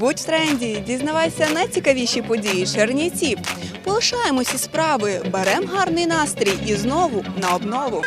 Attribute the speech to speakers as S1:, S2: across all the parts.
S1: Будь тренді, дізнавайся найцікавіші події Чернівців. Полишаємося справи, берем гарний настрій і знову на обнову.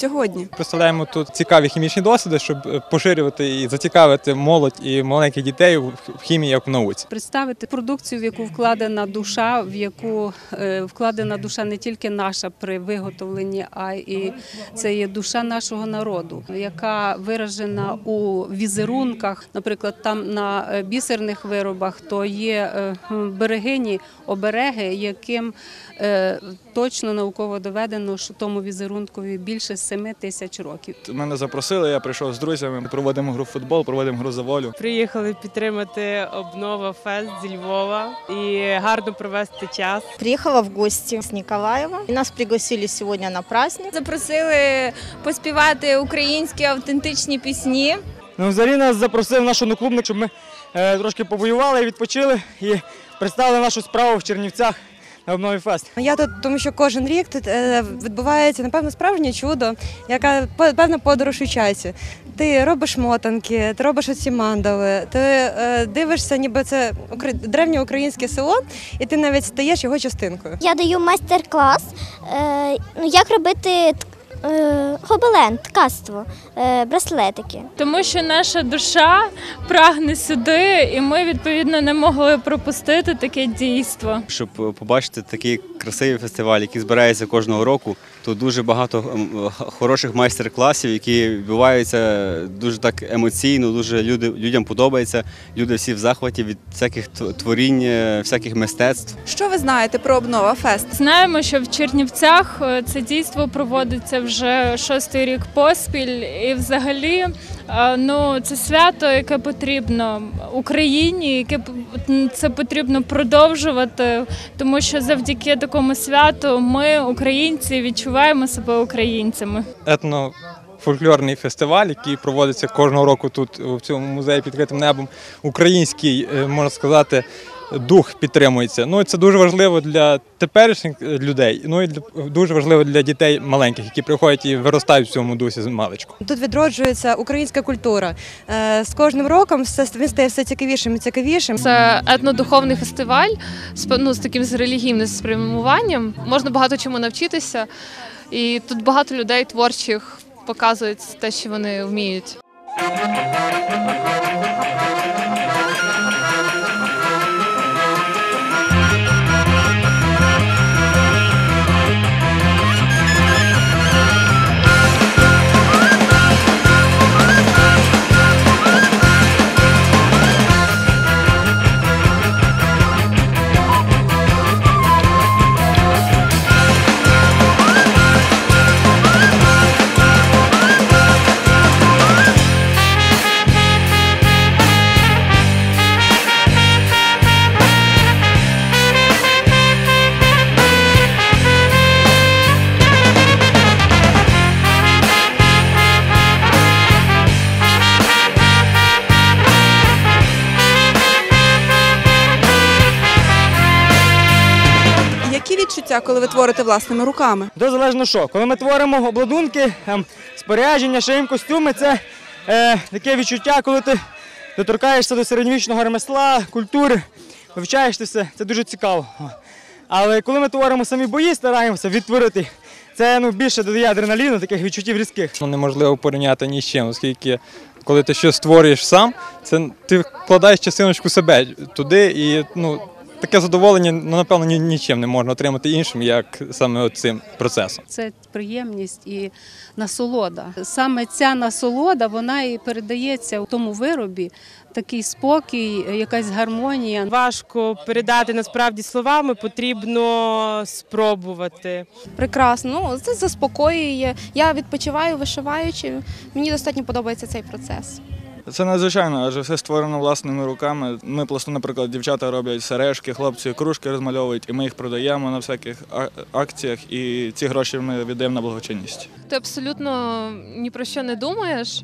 S1: Сьогодні?
S2: Представляємо тут цікаві хімічні досліди, щоб е, поширювати і зацікавити молодь і маленьких дітей в хімії як в науці.
S3: представити продукцію, в яку вкладена душа, в яку е, вкладена душа не тільки наша при виготовленні, а і це є душа нашого народу, яка виражена у візерунках. Наприклад, там на е, бісерних виробах то є берегині, обереги, яким точно науково доведено, що тому візерункові більше 7 тисяч років.
S4: Мене запросили, я прийшов з друзями. Проводимо гру в футбол, проводимо гру за волю.
S5: Приїхали підтримати обнова фест зі Львова і гарно провести час.
S6: Приехала в гости с Николаева. И нас пригласили сегодня на праздник.
S7: Запросили поспівати українські автентичні пісні.
S8: Ну, взагалі нас запросив наш одноклубник, щоб ми е, трошки побоювали, відпочили і представили нашу справу в Чернівцях фест.
S9: Я тут, тому що кожен рік тут е, відбувається напевно справжнє чудо, яка по- певна подорож у часі. Ти робиш мотанки, ти робиш оці мандали, ти е, дивишся, ніби це древнє українське село, і ти навіть стаєш його частинкою.
S10: Я даю майстер-клас, е, ну, як робити гобелен, ткацтво, е, браслетики.
S7: Тому що наша душа прагне сюди, і ми відповідно не могли пропустити таке дійство.
S11: щоб побачити такий красивий фестиваль, який збирається кожного року. Тут дуже багато ем, хороших майстер-класів, які відбуваються дуже так емоційно, дуже люди, людям подобається. Люди всі в захваті від всяких творінь, е, всяких мистецтв.
S1: Що ви знаєте про обнова фест?
S7: Знаємо, що в Чернівцях е, це дійство проводиться вже шостий рік поспіль, і взагалі ну, це свято, яке потрібно Україні, яке це потрібно продовжувати, тому що завдяки такому святу ми, українці, відчуваємо себе українцями.
S2: Етно Фольклорний фестиваль, який проводиться кожного року тут в цьому музеї під критим небом. Український, е, можна сказати, дух підтримується. Ну це дуже важливо для теперішніх е, людей. Ну і для дуже важливо для дітей маленьких, які приходять і виростають в цьому дусі з маличку.
S9: Тут відроджується українська культура. Е, З кожним роком все він стає все цікавішим і цікавішим.
S7: Це етнодуховний фестиваль з ну, з таким з релігійним спрямуванням. Можна багато чому навчитися, і тут багато людей творчих показують те, що вони вміють.
S1: Відчуття, коли ви творите власними руками?
S8: Дуже залежно що. Коли ми творимо обладунки, ем, спорядження, шиємо костюми, це е, таке відчуття, коли ти доторкаєшся до середньовічного ремесла, культури, вивчаєш це все, це дуже цікаво. Але коли ми творимо самі бої, стараємося відтворити, це ну, більше додає адреналіну, таких відчуттів різких.
S2: Ну, неможливо порівняти ні з чим, оскільки коли ти щось створюєш сам, це ти вкладаєш частиночку себе туди і ну, таке задоволення, ну, напевно, ні- нічим не можна отримати іншим, як саме цим процесом.
S3: Це приємність і насолода. Саме ця насолода вона і передається у тому виробі. Такий спокій, якась гармонія.
S5: Важко передати насправді словами, потрібно спробувати.
S12: Прекрасно, ну це заспокоює. Я відпочиваю вишиваючи. Мені достатньо подобається цей процес.
S4: Це надзвичайно, адже все створено власними руками. Ми просто, наприклад, дівчата роблять сережки, хлопці кружки розмальовують, і ми їх продаємо на всяких акціях, і ці гроші ми віддаємо на благочинність.
S13: Ти абсолютно ні про що не думаєш.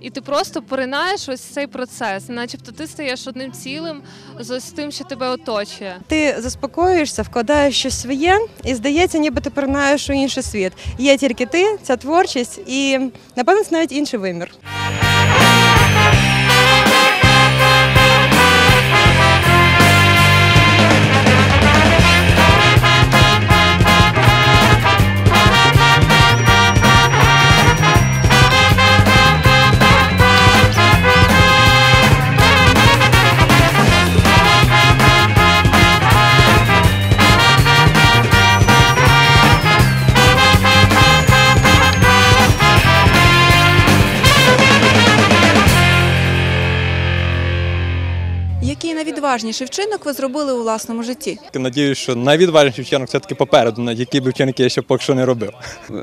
S13: І ти просто поринаєш ось цей процес, начебто ти стаєш одним цілим з ось тим, що тебе оточує.
S9: Ти заспокоюєшся, вкладаєш щось своє, і здається, ніби ти поринаєш у інший світ. Є тільки ти, ця творчість, і напевно це навіть інший вимір.
S1: Найвідважніший вчинок ви зробили у власному житті?
S2: Надіюсь, що найвідважніший вчинок все-таки попереду, навіть який би вчинок я ще поки що не робив.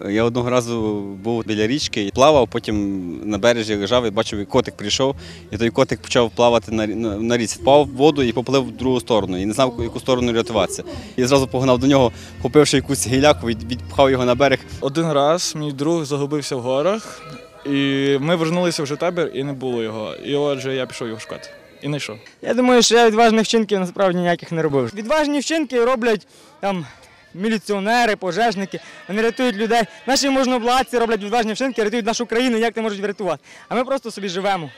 S11: Я одного разу був біля річки, плавав, потім на березі лежав і бачив, як котик прийшов, і той котик почав плавати на, на, на річці. Впав в воду і поплив в другу сторону. І не знав, яку сторону рятуватися. І зразу погнав до нього, купивши якусь гіляку, від- відпхав його на берег.
S4: Один раз мій друг загубився в горах, і ми вернулися вже в табір, і не було його. І отже, я пішов його шукати. І знайшов.
S8: Я думаю, що я відважних вчинків насправді ніяких не робив. Відважні вчинки роблять там міліціонери, пожежники, вони рятують людей. Наші можновладці роблять відважні вчинки, рятують нашу країну, як ти можуть врятувати. А ми просто собі живемо.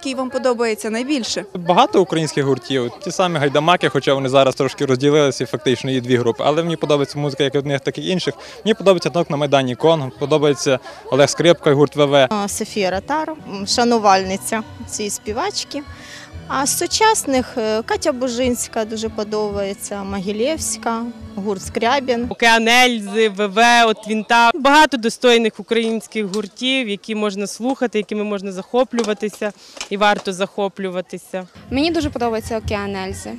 S1: Який вам подобається найбільше?
S2: Багато українських гуртів, ті самі гайдамаки, хоча вони зараз трошки розділилися, і фактично є дві групи. Але мені подобається музика як одних, так і інших. Мені подобається танок на Майдані Конг, подобається Олег Скрипка, і гурт ВВ.
S6: Софія Ротару, шанувальниця цієї співачки. А з сучасних е, Катя Бужинська дуже подобається, Могилєвська, гурт Скрябін.
S5: Океан Ельзи, ВВ, от Вінта. Багато достойних українських гуртів, які можна слухати, якими можна захоплюватися і варто захоплюватися.
S12: Мені дуже подобається океан Ельзи.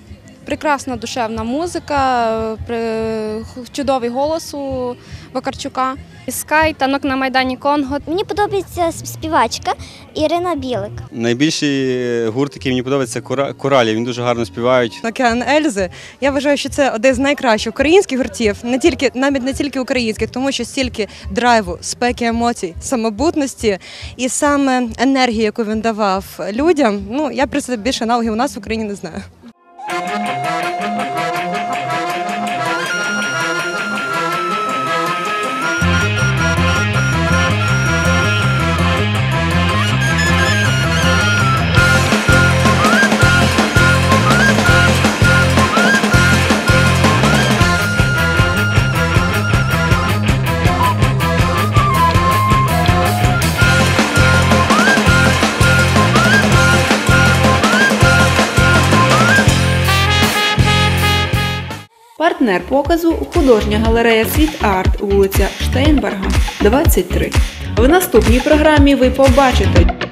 S12: Прекрасна душевна музика, при- чудовий голос у Вакарчука. Скай, танок на Майдані Конго.
S10: Мені подобається співачка Ірина Білик.
S11: Найбільший гурт, який мені подобається, Кора- коралі. Він дуже гарно співають.
S9: Океан Ельзи. Я вважаю, що це один з найкращих українських гуртів, не тільки навіть не тільки українських, тому що стільки драйву, спеки емоцій, самобутності і саме енергії, яку він давав людям. Ну я про це більше аналогів у нас в Україні не знаю.
S1: Партнер показу художня галерея Світ Арт, вулиця Штейнберга, 23. В наступній програмі ви побачите